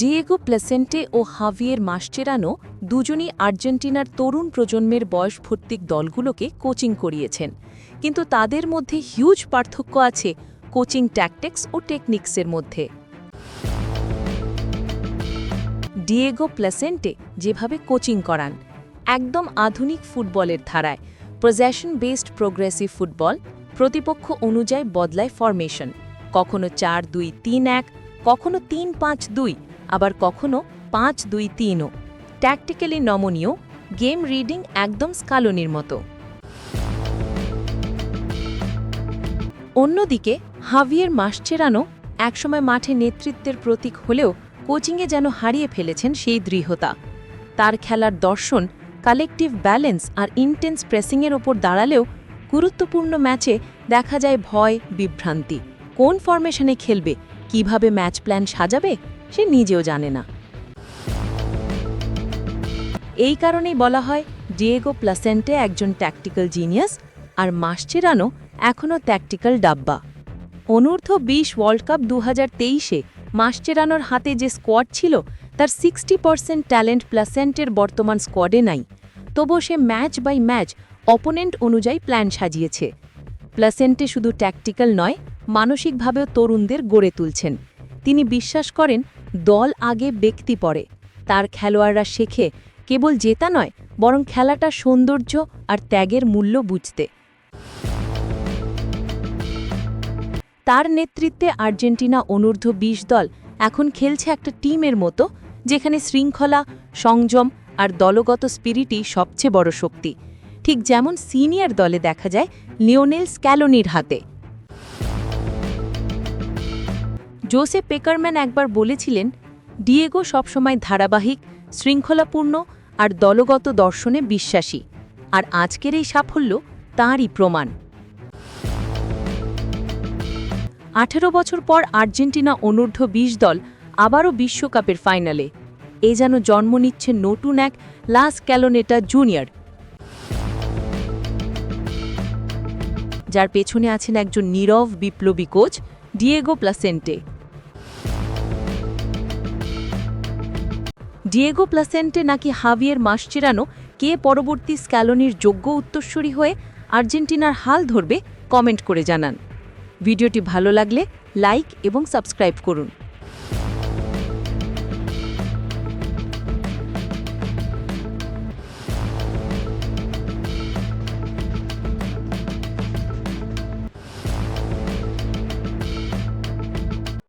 Diego প্লেসেন্টে ও Javier Mascherano দুজনই আর্জেন্টিনার তরুণ প্রজন্মের বয়সভিত্তিক দলগুলোকে কোচিং করিয়েছেন। কিন্তু তাদের মধ্যে হিউজ পার্থক্য আছে কোচিং ট্যাকটিক্স ও টেকনিক্সের মধ্যে। ডিয়েগো প্লেসেন্টে যেভাবে কোচিং করান, একদম আধুনিক ফুটবলের ধারায় প্রজেশন বেসড প্রোগ্রেসিভ ফুটবল প্রতিপক্ষ অনুযায়ী বদলায় ফরমেশন কখনো চার দুই তিন এক, কখনো তিন পাঁচ দুই আবার কখনো পাঁচ, দুই, তিনও। ট্যাকটিক্যালি নমনীয় গেম রিডিং একদম স্কালনির মতো। অন্যদিকে, হাভিয়ের মাসচেরানো একসময় মাঠে নেতৃত্বের প্রতীক হলেও কোচিংয়ে যেন হারিয়ে ফেলেছেন সেই দৃঢ়তা। তার খেলার দর্শন কালেকটিভ ব্যালেন্স আর ইন্টেন্স প্রেসিংয়ের ওপর দাঁড়ালেও গুরুত্বপূর্ণ ম্যাচে দেখা যায় ভয়, বিভ্রান্তি। কোন ফরমেশনে খেলবে? কীভাবে ম্যাচ প্ল্যান সাজাবে? সে নিজেও জানে না। এই কারণেই বলা হয় ডিয়েগো প্লাসেন্টে একজন ট্যাকটিক্যাল জিনিয়াস আর মাসচেরানো এখনও ট্যাকটিক্যাল ডাব্বা। অনূর্ধ্ব বিশ ওয়ার্ল্ড কাপ দু হাজার তেইশে মাসচেরানোর হাতে যে স্কোয়াড ছিল, তার সিক্সটি পার্সেন্ট ট্যালেন্ট প্লাসেন্টের বর্তমান স্কোয়াডে নাই। তবুও সে ম্যাচ বাই ম্যাচ অপোনেন্ট অনুযায়ী প্ল্যান সাজিয়েছে। প্লাসেন্টে শুধু ট্যাকটিক্যাল নয়, মানসিকভাবেও তরুণদের গড়ে তুলছেন। তিনি বিশ্বাস করেন দল আগে ব্যক্তি পড়ে। তার খেলোয়াড়রা শেখে, কেবল জেতা নয়, বরং খেলাটা সৌন্দর্য আর ত্যাগের মূল্য বুঝতে। তার নেতৃত্বে আর্জেন্টিনা অনূর্ধ্ব বিশ দল এখন খেলছে একটা টিমের মতো, যেখানে শৃঙ্খলা, সংযম আর দলগত স্পিরিটই সবচেয়ে বড় শক্তি। ঠিক যেমন সিনিয়র দলে দেখা যায় লিওনেল স্ক্যালোনির হাতে। জোসে পেকারম্যান একবার বলেছিলেন, ডিয়েগো সবসময় ধারাবাহিক, শৃঙ্খলাপূর্ণ আর দলগত দর্শনে বিশ্বাসী, আর আজকের এই সাফল্য তাঁরই প্রমাণ। আঠেরো বছর পর আর্জেন্টিনা অনূর্ধ্ব বিশ দল আবারও বিশ্বকাপের ফাইনালে। এ যেন জন্ম নিচ্ছে নতুন এক লাস ক্যালোনেটা জুনিয়র। যার পেছনে আছেন একজন নীরব বিপ্লবী coach, Diego Placente. Diego Placente নাকি হাভিয়ের মাসচেরানো কে পরবর্তী স্ক্যালোনির যোগ্য উত্তরসূরি হয়ে আর্জেন্টিনার হাল ধরবে? কমেন্ট করে জানান। ভিডিওটি ভালো লাগলে লাইক এবং সাবস্ক্রাইব করুন।